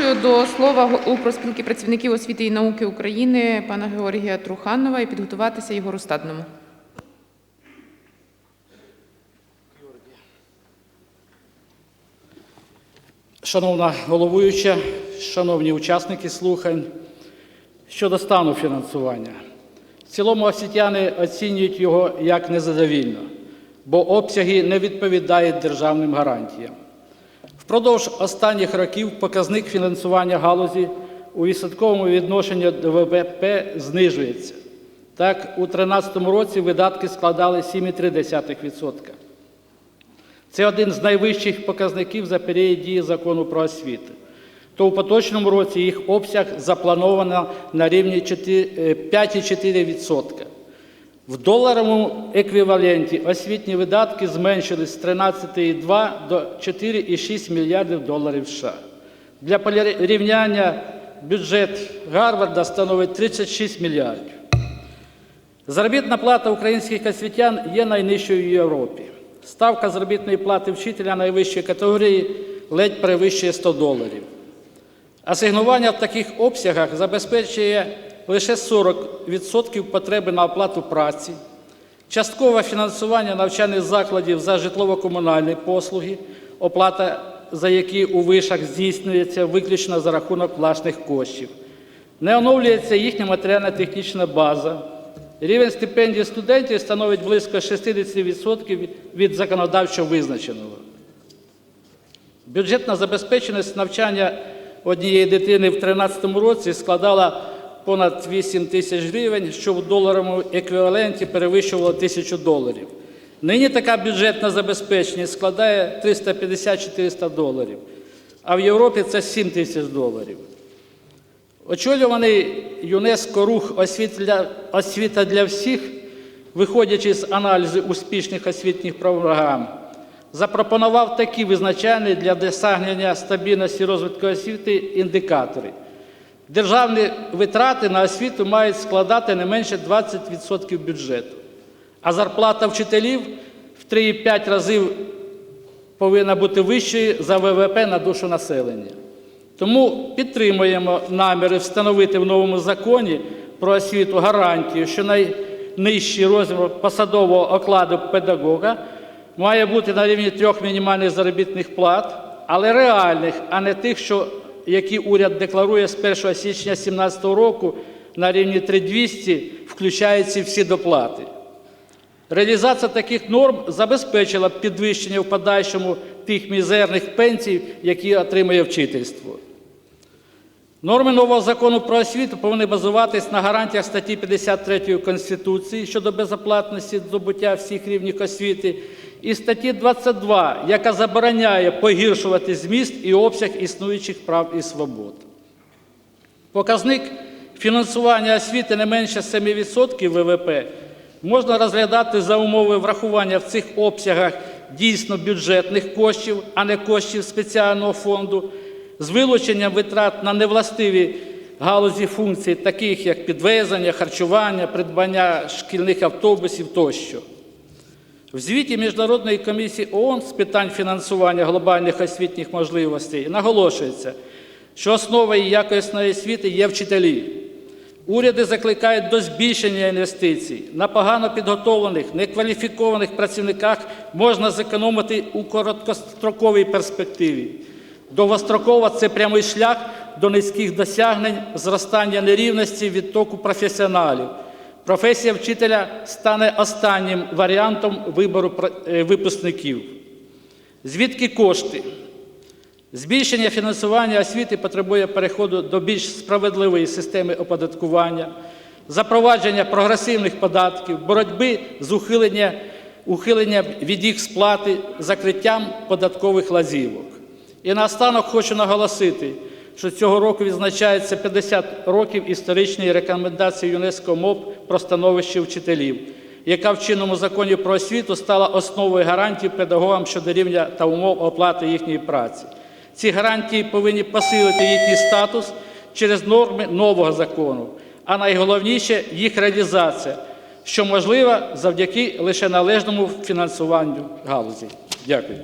Запрошую до слова голову профспілки працівників освіти і науки України пана Георгія Труханова і підготуватися Єгору Стадному. Шановна головуюча, шановні учасники слухань, щодо стану фінансування. В цілому освітяни оцінюють його як незадовільно, бо обсяги не відповідають державним гарантіям. Впродовж останніх років показник фінансування галузі у відсотковому відношенні до ВВП знижується. Так, у 2013 році видатки складали 7,3%. Це один з найвищих показників за період дії закону про освіту. То у поточному році їх обсяг заплановано на рівні 4 е, 5,4%. В доларовому еквіваленті освітні видатки зменшились з 13,2 до 4,6 мільярдів доларів США. Для порівняння бюджет Гарварда становить 36 мільярдів. Заробітна плата українських освітян є найнижчою в Європі. Ставка заробітної плати вчителя найвищої категорії ледь перевищує 100 доларів. Асигнування в таких обсягах забезпечує лише 40% потреби на оплату праці, часткове фінансування навчальних закладів за житлово-комунальні послуги, оплата за які у вишах здійснюється виключно за рахунок власних коштів. Не оновлюється їхня матеріально-технічна база. Рівень стипендій студентів становить близько 60% від законодавчо визначеного. Бюджетна забезпеченість навчання однієї дитини в 2013 році складала понад 8 тисяч гривень, що в доларовому еквіваленті перевищувало тисячу доларів. Нині така бюджетна забезпеченість складає 350-400 доларів, а в Європі це 7 тисяч доларів. Очолюваний ЮНЕСКО рух «Освіта- освіта для всіх, виходячи з аналізу успішних освітніх програм, запропонував такі визначальні для досягнення стабільності розвитку освіти індикатори. Державні витрати на освіту мають складати не менше 20% бюджету, а зарплата вчителів в 3,5 разів повинна бути вищою за ВВП на душу населення. Тому підтримуємо наміри встановити в новому законі про освіту гарантію, що найнижчий розмір посадового окладу педагога має бути на рівні трьох мінімальних заробітних плат, але реальних, а не тих, що, які уряд декларує з 1 січня 2017 року на рівні 3200, включаючи всі доплати. Реалізація таких норм забезпечила підвищення в подальшому тих мізерних пенсій, які отримує вчительство. Норми нового закону про освіту повинні базуватись на гарантіях статті 53 Конституції щодо безоплатності здобуття всіх рівнів освіти, і статті 22, яка забороняє погіршувати зміст і обсяг існуючих прав і свобод. Показник фінансування освіти не менше 7% ВВП можна розглядати за умови врахування в цих обсягах дійсно бюджетних коштів, а не коштів спеціального фонду, з вилученням витрат на невластиві галузі функцій, таких як підвезення, харчування, придбання шкільних автобусів тощо. В звіті Міжнародної комісії ООН з питань фінансування глобальних освітніх можливостей наголошується, що основою якісної освіти є вчителі. Уряди закликають до збільшення інвестицій. На погано підготовлених, некваліфікованих працівниках можна зекономити у короткостроковій перспективі. Довгостроково це прямий шлях до низьких досягнень, зростання нерівності, відтоку професіоналів. Професія вчителя стане останнім варіантом вибору е, випускників. Звідки кошти? Збільшення фінансування освіти потребує переходу до більш справедливої системи оподаткування, запровадження прогресивних податків, боротьби з ухилення, ухиленням від їх сплати, закриттям податкових лазівок. І наостанок хочу наголосити, що цього року відзначається 50 років історичної рекомендації ЮНЕСКО МОП про становище вчителів, яка в чинному законі про освіту стала основою гарантій педагогам щодо рівня та умов оплати їхньої праці. Ці гарантії повинні посилити їхній статус через норми нового закону, а найголовніше їх реалізація, що можлива завдяки лише належному фінансуванню галузі. Дякую.